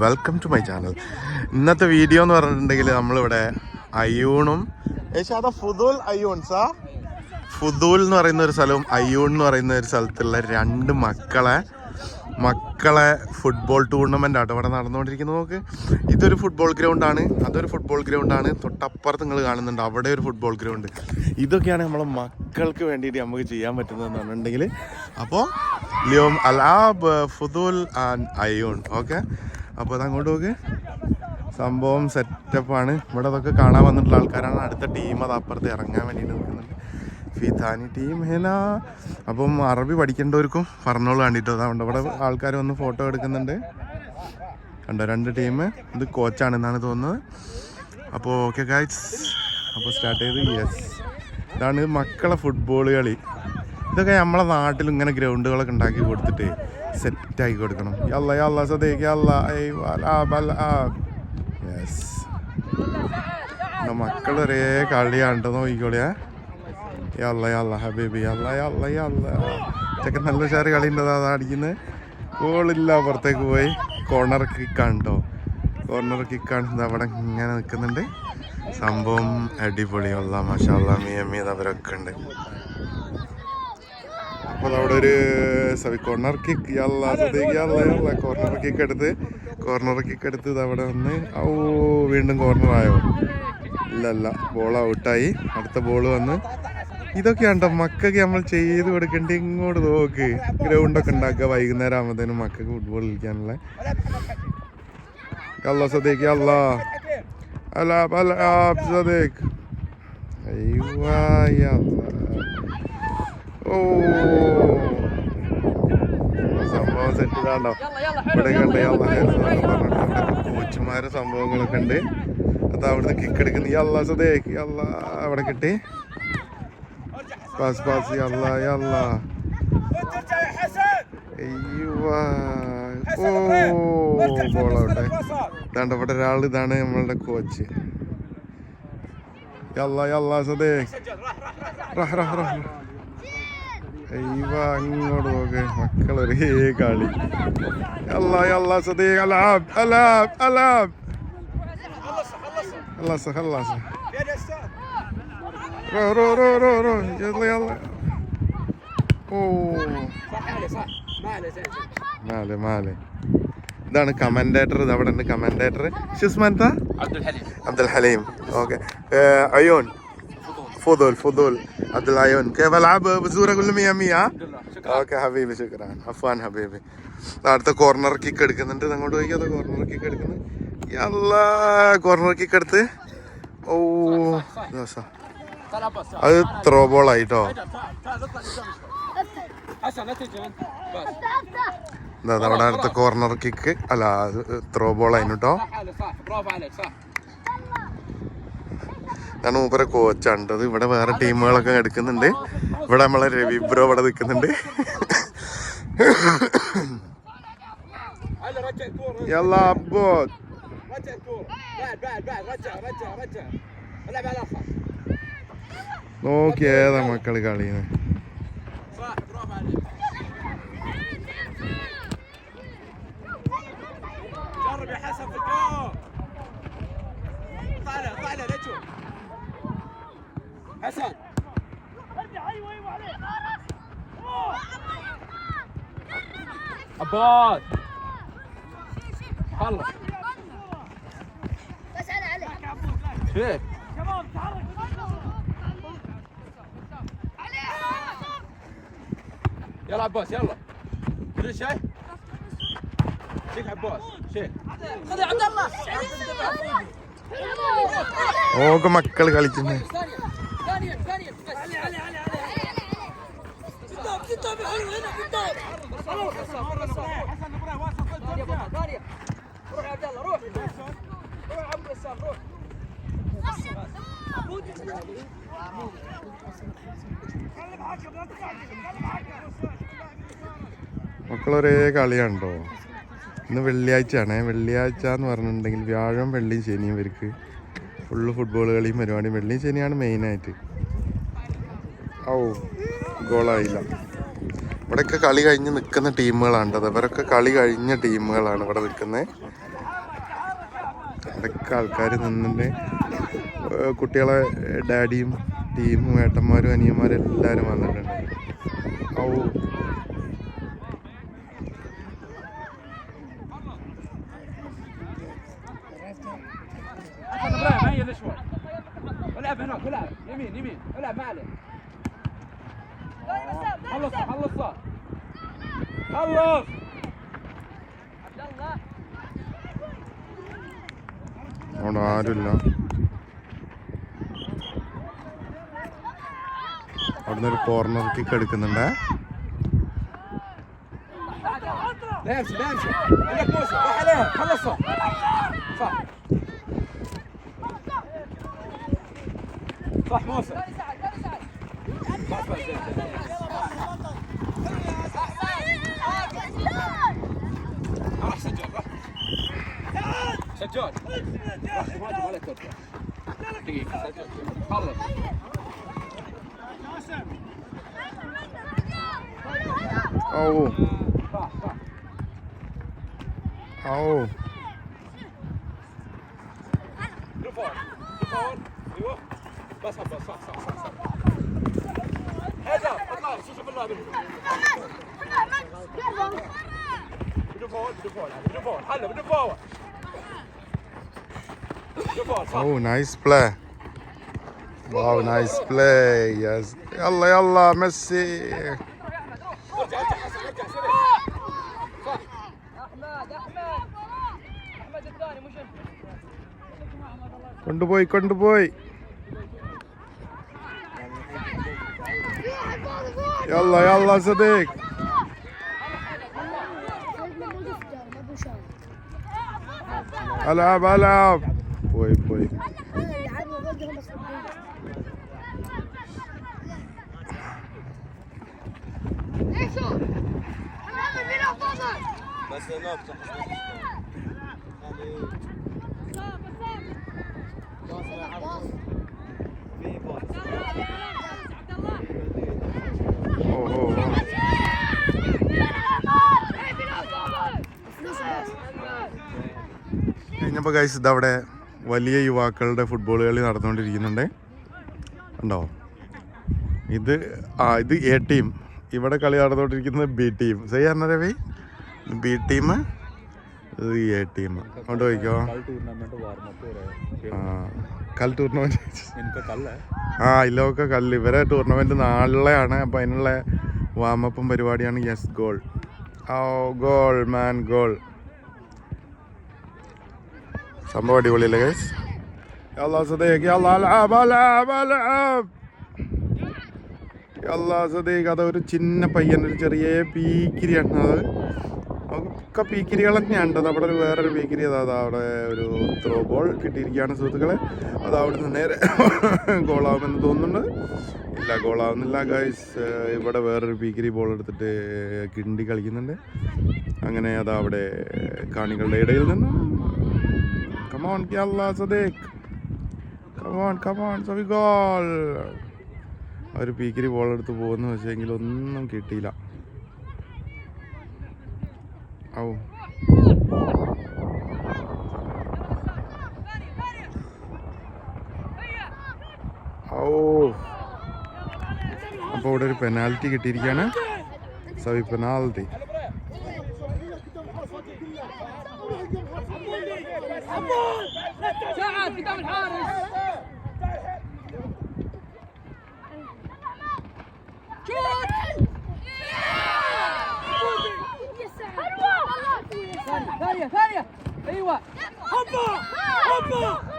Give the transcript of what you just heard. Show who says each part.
Speaker 1: Welcome to my channel ഇന്നത്തെ video എന്ന് പറഞ്ഞിട്ടുണ്ടെങ്കിൽ നമ്മളിവിടെ അയ്യൂണും ഫുദൂൽ ഫുദൂൽ എന്ന് പറയുന്ന ഒരു സ്ഥലവും അയ്യൂൺ എന്ന് പറയുന്ന ഒരു സ്ഥലത്തുള്ള രണ്ട് മക്കളെ മക്കളെ ഫുട്ബോൾ ടൂർണമെന്റ് ആട്ടോ ഇവിടെ നടന്നുകൊണ്ടിരിക്കുന്നത്. നോക്ക് ഇതൊരു ഫുട്ബോൾ ഗ്രൗണ്ടാണ് അതൊരു ഫുട്ബോൾ ഗ്രൗണ്ടാണ് തൊട്ടപ്പുറത്ത് നിങ്ങൾ കാണുന്നുണ്ട്. അവിടെ ഒരു ഫുട്ബോൾ ഗ്രൗണ്ട് ഇതൊക്കെയാണ് നമ്മളെ മക്കൾക്ക് വേണ്ടിയിട്ട് നമുക്ക് ചെയ്യാൻ പറ്റുന്നതെന്ന് പറഞ്ഞിട്ടുണ്ടെങ്കിൽ അപ്പോൾ ലിയോം അലാബ് ഫുദൂൽ ആൻഡ് അയോൺ ഓക്കെ? അപ്പോൾ അത് അങ്ങോട്ട് നോക്ക്. സംഭവം സെറ്റപ്പാണ് ഇവിടെ അതൊക്കെ കാണാൻ വന്നിട്ടുള്ള ആൾക്കാരാണ്. അടുത്ത ടീം അത് അപ്പുറത്ത് ഇറങ്ങാൻ വേണ്ടിയിട്ട് നിൽക്കുന്നുണ്ട്. ഫിതാനി ടീം ഹെന. അപ്പം അറബി പഠിക്കേണ്ടവർക്കും പറഞ്ഞോളൂ കണ്ടിട്ടോ. അതുകൊണ്ട് ഇവിടെ ആൾക്കാർ വന്ന് ഫോട്ടോ എടുക്കുന്നുണ്ട്. കണ്ടോ രണ്ട് ടീം ഇത് കോച്ചാണ് എന്നാണ് തോന്നുന്നത്. അപ്പോൾ ഓക്കെ ഗായ്സ് അപ്പോൾ സ്റ്റാർട്ട് ചെയ്ത് യെസ് ഇതാണ് മക്കളെ ഫുട്ബോൾ കളി. ഇതൊക്കെ നമ്മളെ നാട്ടിൽ ഇങ്ങനെ ഗ്രൗണ്ടുകളൊക്കെ ഉണ്ടാക്കി കൊടുത്തിട്ട് സെറ്റാക്കി കൊടുക്കണം. യല്ല യല്ല സദേക്ക് യല്ല യെസ് മക്കൾ ഒരേ കളിയാണ് നോക്കിക്കോളിയാ. യല്ല യല്ല ഹബീബി യല്ല യല്ല യല്ല ചെക്കൻ നല്ല ഉഷാറ് കളി ഉണ്ട് അതാ അടിക്കുന്നത് ഗോളില്ല പുറത്തേക്ക് പോയി. കോർണർ കിക്കാണ് കേട്ടോ കോർണർ കിക്കാണ് അവിടെ ഇങ്ങനെ നിൽക്കുന്നുണ്ട് സംഭവം അടിപൊളി അല്ല മഷാല്ല മിയമ്മീത് അവരൊക്കെ ഉണ്ട്. അപ്പോൾ അവിടെ ഒരു സവി കോർണർ കിക്ക് യല്ല സദേക്ക് യല്ല യല്ല കോർണർ കിക്ക് എടുത്ത് കോർണർ കിക്ക് എടുത്ത് ഇത് അവിടെ വന്ന് ഓ വീണ്ടും കോർണർ ആയോ? ഇല്ല അല്ല ബോൾ ഔട്ടായി അടുത്ത ബോൾ വന്ന് ഇതൊക്കെയാണ്ടോ മക്കൾക്ക് നമ്മൾ ചെയ്ത് കൊടുക്കേണ്ട ഇങ്ങോട്ട് നോക്ക്. ഗ്രൗണ്ടൊക്കെ ഉണ്ടാക്കുക വൈകുന്നേരം ആകുമ്പോഴത്തേനും മക്കൾക്ക് ഫുട്ബോൾ കളിക്കാനുള്ള. അല്ല സദേക്ക് അല്ല. അല്ല അല്ല സദേക്ക് ഓ. സംഭവം സെറ്റ് ഇവിടെ കണ്ട സംഭവങ്ങളൊക്കെ ഉണ്ട്. അത് അവിടുന്ന് കിക്കെടുക്കുന്ന അല്ല സദേക്ക് അല്ല അവിടെ കിട്ടി. പാസ് പാസ് അല്ല അല്ല അയ്യോ ഓ ബോൾ ഔട്ടെ ഇതാണ്ട് ഇവിടെ ഒരാൾ ഇതാണ് നമ്മളുടെ കോച്ച് യല്ല യല്ല സദേക്ക് റഹ് റഹ് റഹ് അയ്യോ അങ്ങോട്ട് നോക്ക് മക്കൾ ഒരേ കളി യല്ല യല്ല സദേക്ക് അലാബ് അലാബ് അലാബ് خلص خلص رو رو رو رو رو يلا يلا اوه മാലെ മാലെ ഇതാണ് കമൻറ്റേറ്റർ ഇത് അവിടെ ഉണ്ട് കമൻറ്റേറ്റർ ഷിസ്മൻത
Speaker 2: عبد الحليم
Speaker 1: عبد الحليم اوكي آه عيون فضول فضول عبد العيون كيف العب بزوره كل 100 100 ഓക്കെ ഹബീബി ശുക്രാൻ അഫാൻ ഹബീബി അടുത്ത കോർണർ കിക്ക് എടുക്കുന്നുണ്ട് ഇത് അങ്ങോട്ട് പോയി അത് കോർണർ കിക്ക് എടുക്കുന്നു അല്ല കോർണർ കിക്ക് എടുത്ത് ഓ ദോസ
Speaker 2: طلع بس
Speaker 1: അത് ത്രോ ബോൾ ആയിട്ടോ
Speaker 2: تعال اطلع قدام حسن لا تجي انت بس
Speaker 1: ഇതാ അവിടെ അടുത്ത കോർണർ കിക്ക് അല്ല ത്രോ ബോൾ ആയിരുന്നു കേട്ടോ
Speaker 2: صح عليك صح برافو عليك صح
Speaker 1: ഇതാണ് മൂപ്പരെ കോച്ചാണ്ടത് ഇവിടെ വേറെ ടീമുകളൊക്കെ എടുക്കുന്നുണ്ട് ഇവിടെ നമ്മളെ രവി ബ്രോ ഇവിടെ നിൽക്കുന്നുണ്ട്
Speaker 2: علي رجع الكوره
Speaker 1: يلا عبود
Speaker 2: رجع الكوره بعد بعد بعد رجع رجع رجع العب على الاخر
Speaker 1: നോക്കി ഏതാ മക്കള് കളിയുന്നത്
Speaker 2: صح برافو عليك جرب يا حسن في الجول طالع طالع لا تشوف حسن عباد خلص
Speaker 3: بس انا عليك
Speaker 2: فيك يلا عباس يلا تدري شيء؟ شيك عباس شيك خذ يا عبد الله
Speaker 1: ഓക്കെ മക്കള് കളിക്കുന്നത്
Speaker 2: ثانية ثانية ثانية علي علي علي علي قدام قدام يا حلو هنا قدام خلاص حسن ابراهيم واصل ثانية ثانية روح يا عبد الله روح روح يا عبد السلام روح
Speaker 1: മക്കളൊരേ കളിയാണ്ടോ ഇന്ന് വെള്ളിയാഴ്ചയാണ്. വെള്ളിയാഴ്ച എന്ന് പറഞ്ഞിട്ടുണ്ടെങ്കിൽ വ്യാഴം വെള്ളിയും ശനിയും ഇവർക്ക്. ഫുള്ള് ഫുട്ബോൾ കളിയും പരിപാടിയും. വെള്ളിയും ശനിയാണ് മെയിനായിട്ട് ഓ ഗോളായില്ല ഇവിടെയൊക്കെ കളി കഴിഞ്ഞ് നിൽക്കുന്ന ടീമുകളാണ് ഇവരൊക്കെ കളി കഴിഞ്ഞ ടീമുകളാണ് ഇവിടെ നിൽക്കുന്നത്. ഇവിടെയൊക്കെ ആൾക്കാർ നിന്നിട്ട് ഏഹ് കുട്ടികളെ ഡാഡിയും ടീമും ഏട്ടന്മാരും അനിയന്മാരും എല്ലാവരും വന്നിട്ടുണ്ട് ഔ
Speaker 2: حسن ابراهيم هيا شوي العب هناك العب يمين يمين العب ما عليه خلص خلص خلص
Speaker 1: അവിടെ ആരുമില്ല അവിടുന്ന് ഒരു കോർണർ കിക്ക് എടുക്കുന്നുണ്ട്
Speaker 2: لا يمشي لا يمشي عندك موسى روح عليها خلصها صح صح موسى بس بس
Speaker 1: George.
Speaker 2: Właśnie, macie malek toczka. Taki, Pawle. Au. Au. Du får. Du får. Jo. Pass, pass, pass, pass, pass. Hedda, Hedda,
Speaker 1: så så förlåt. Du får, du får, du får. Hallå,
Speaker 2: du får. حسن ارجع سريع صح
Speaker 3: احمد احمد احمد الثاني مش انت
Speaker 1: കൊണ്ടുപോയി കൊണ്ടുപോയി യല്ല യല്ല സദീഖ് العب العب പോയി പോയി ഓ. കഴിഞ്ഞപ്പോൾ guys ഇതവിടെ വലിയ യുവാക്കളുടെ football കളി നടന്നുകൊണ്ടിരിക്കുന്നുണ്ട്. ഉണ്ടോ ഇത് ആ ഇത് എ ടീം ഇവിടെ കളി നടന്നുകൊണ്ടിരിക്കുന്നത് ബി ടീം സൈ പറഞ്ഞ രവി ബി ടീം ഇത് എ ടീം അങ്ങോട്ട് പോയിക്കോ. കൽ ടൂർണമെന്റ് ആ ഇല്ലൊക്കെ കല്ല് ഇവരെ ടൂർണമെന്റ് നാളെയാണ് അപ്പൊ അതിനുള്ള വാമപ്പും പരിപാടിയാണ് yes goal oh goal man goal സംഭവം അടിപൊളിയല്ലേ ഗൈസ് يلا صديق يلا العب العب العب يلا صديق അത് ഒരു ചിന്ന പയ്യൻ ഒരു ചെറിയ പീക്കിരിയാണ് അത് ഒക്കെ പീക്കിരികൾ തന്നെയാണ് കേട്ടോ അവിടെ ഒരു വേറൊരു പീക്കിരി അതാ അതാ അവിടെ ഒരു ത്രോ ബോൾ കിട്ടിയിരിക്കുകയാണ് സുഹൃത്തുക്കളെ അത് അവിടെ നിന്ന് നേരെ ഗോളാവുമെന്ന് തോന്നുന്നുണ്ട് ഇല്ല ഗോളാവുന്നില്ല ഗൈസ് ഇവിടെ വേറൊരു പീക്കിരി ബോൾ എടുത്തിട്ട് കിണ്ടി കളിക്കുന്നുണ്ട് അങ്ങനെ അതാ അവിടെ കാണികളുടെ ഇടയിൽ നിന്നും come on Come on, come on, Savi goal. ഒരു പീക്കിരി ബോൾ എടുത്ത് പോകുന്നു വെച്ചെങ്കിൽ ഒന്നും കിട്ടിയില്ല. ഔ. ഔ. അപ്പോൾ ഇവിടെ ഒരു പെനാൽറ്റി കിട്ടിയിരിക്കുകയാണ്. Savi
Speaker 3: penalty Claudia, Claudia, Claudia. Ahí ¡Opa! ¡Opa!